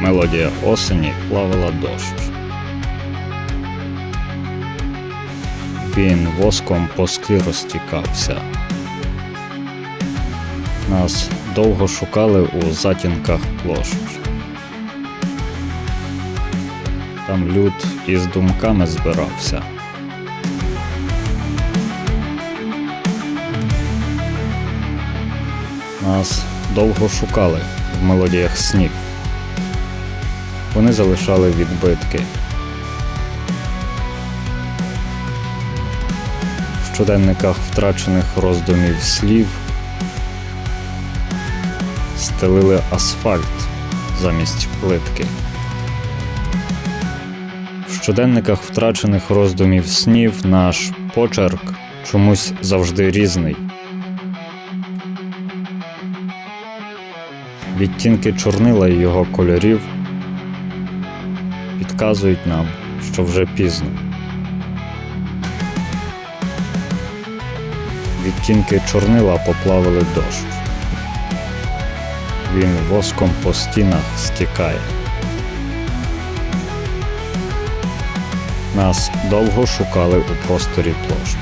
Мелодія осені плавала дощ. Він воском по склі розтікався. Нас довго шукали у затінках площ. Там люд із думками збирався. Нас довго шукали в мелодіях снів. Вони залишали відбитки. В щоденниках втрачених роздумів слів стелили асфальт замість плитки. В щоденниках втрачених роздумів снів наш почерк чомусь завжди різний. Відтінки чорнила і його кольорів підказують нам, що вже пізно. Відтінки чорнила поплавили дощ. Він воском по стінах стікає. Нас довго шукали у просторі площ.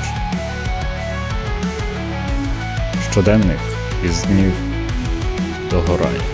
Щоденник із днів догорає.